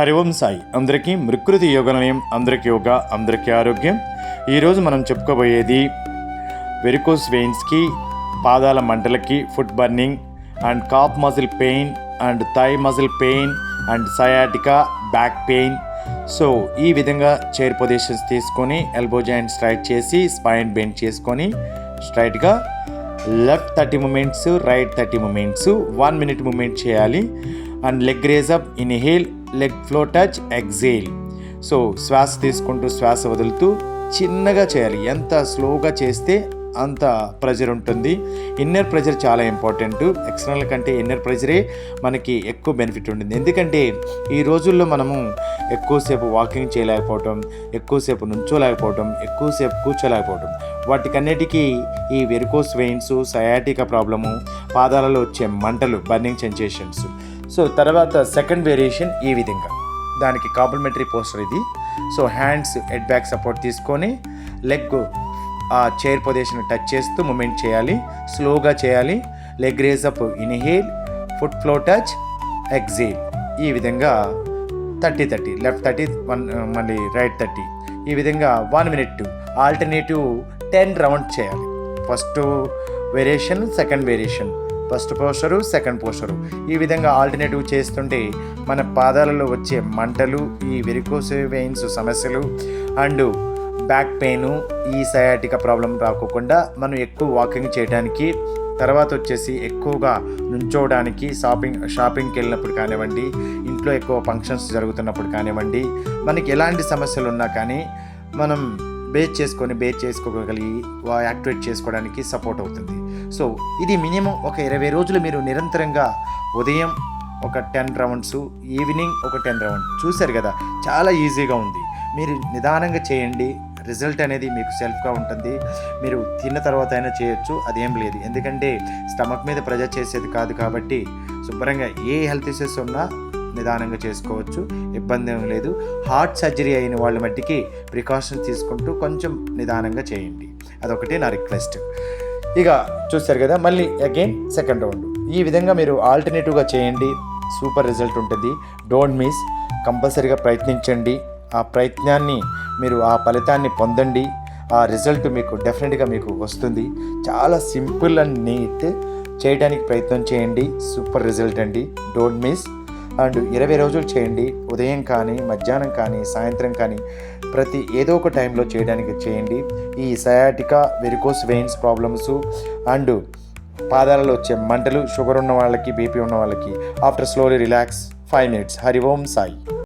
హరి ఓం సాయి. అందరికీ మృకృతి యోగ నిలయం అందరికీ యోగ అందరికీ ఆరోగ్యం. ఈరోజు మనం చెప్పుకోబోయేది వెరికోస్ వెయిన్స్కి పాదాల మంటలకి foot burning and calf muscle pain and thigh muscle pain and sciatica back pain so ఈ విధంగా చైర్ పొజిషన్స్ తీసుకొని ఎల్బో జాయింట్ స్ట్రైట్ చేసి స్పైన్ బెండ్ చేసుకొని స్ట్రైట్గా left thirty moments right thirty moments one minute moment చేయాలి. And leg raise up inhale leg floor touch exhale. So శ్వాస తీసుకుంటూ శ్వాస వదులుతూ చిన్నగా చేయాలి. ఎంత స్లోగా చేస్తే అంత ప్రెజర్ ఉంటుంది. ఇన్నర్ ప్రెజర్ చాలా ఇంపార్టెంట్. ఎక్స్టర్నల్ కంటే ఇన్నర్ ప్రెజరే మనకి ఎక్కువ బెనిఫిట్ ఉంటుంది. ఎందుకంటే ఈ రోజుల్లో మనము ఎక్కువసేపు వాకింగ్ చేయలేకపోవటం ఎక్కువసేపు నుంచోలేకపోవటం ఎక్కువసేపు కూర్చోలేకపోవటం. వాటికన్నిటికీ ఈ వెరికోస్ వెయిన్స్ సయాటికా ప్రాబ్లము పాదాలలో వచ్చే మంటలు బర్నింగ్ సెన్సేషన్స్ సో తర్వాత సెకండ్ వేరియేషన్ ఈ విధంగా. దానికి కాంప్లిమెంటరీ పోస్టర్ ఇది. So hands head back support తీసుకొని లెగ్ ఆ చైర్ పొజిషన్ టచ్ చేస్తూ మూమెంట్ చేయాలి. స్లోగా చేయాలి. Leg raise up inhale foot floor touch exhale ఈ విధంగా thirty thirty left thirty one మళ్ళీ రైట్ థర్టీ ఈ విధంగా one minute alternative ten round చేయాలి. First variation second variation first posture second posture ఈ విధంగా ఆల్టర్నేటివ్ చేస్తుంటే మన పాదాలలో వచ్చే మంటలు ఈ వెరికోస్ వెయిన్స్ సమస్యలు అండ్ బ్యాక్ పెయిన్ ఈ సయాటిక ప్రాబ్లం రాకోకుండా మనం ఎక్కువ వాకింగ్ చేయడానికి తర్వాత వచ్చేసి ఎక్కువగా నుంచోవడానికి షాపింగ్ షాపింగ్కి వెళ్ళినప్పుడు కానివ్వండి ఇంట్లో ఎక్కువ ఫంక్షన్స్ జరుగుతున్నప్పుడు కానివ్వండి మనకి ఎలాంటి సమస్యలు ఉన్నా కానీ మనం బేస్ చేసుకొని బేస్ చేసుకోగలిగి వా- యాక్టివేట్ చేసుకోవడానికి సపోర్ట్ అవుతుంది. సో ఇది మినిమం ఒక ఇరవై రోజులు మీరు నిరంతరంగా ఉదయం ఒక టెన్ రౌండ్స్ ఈవినింగ్ ఒక టెన్ రౌండ్. చూశారు కదా చాలా ఈజీగా ఉంది. మీరు నిదానంగా చేయండి. రిజల్ట్ అనేది మీకు సెల్ఫ్గా ఉంటుంది. మీరు తిన్న తర్వాత అయినా చేయొచ్చు అదేం లేదు. ఎందుకంటే స్టమక్ మీద ప్రెజర్ చేసేది కాదు కాబట్టి శుభ్రంగా ఏ హెల్త్ ఇష్యూస్ ఉన్నా నిదానంగా చేసుకోవచ్చు. ఇబ్బంది ఏం లేదు. హార్ట్ సర్జరీ అయిన వాళ్ళ మట్టికి ప్రికాషన్స్ తీసుకుంటూ కొంచెం నిదానంగా చేయండి. అదొకటి నా రిక్వెస్ట్. ఇక చూస్తారు కదా మళ్ళీ అగైన్ సెకండ్ రౌండ్ ఈ విధంగా మీరు ఆల్టర్నేటివ్గా చేయండి. సూపర్ రిజల్ట్ ఉంటుంది. డోంట్ మిస్ కంపల్సరీగా ప్రయత్నించండి. ఆ ప్రయత్నాన్ని మీరు ఆ ఫలితాన్ని పొందండి. ఆ రిజల్ట్ మీకు డెఫినెట్గా మీకు వస్తుంది. చాలా సింపుల్ అండ్ నీట్ చేయడానికి ప్రయత్నం చేయండి. సూపర్ రిజల్ట్ అండి. డోంట్ మిస్ అండ్ ఇరవై రోజులు చేయండి. ఉదయం కానీ మధ్యాహ్నం కానీ సాయంత్రం కానీ ప్రతి ఏదో ఒక టైంలో చేయడానికి చేయండి. ఈ sciatica varicose veins problems and పాదాలలో వచ్చే మంటలు షుగర్ ఉన్న వాళ్ళకి బీపీ ఉన్న వాళ్ళకి after slowly relax five minutes. Hari Om Sai.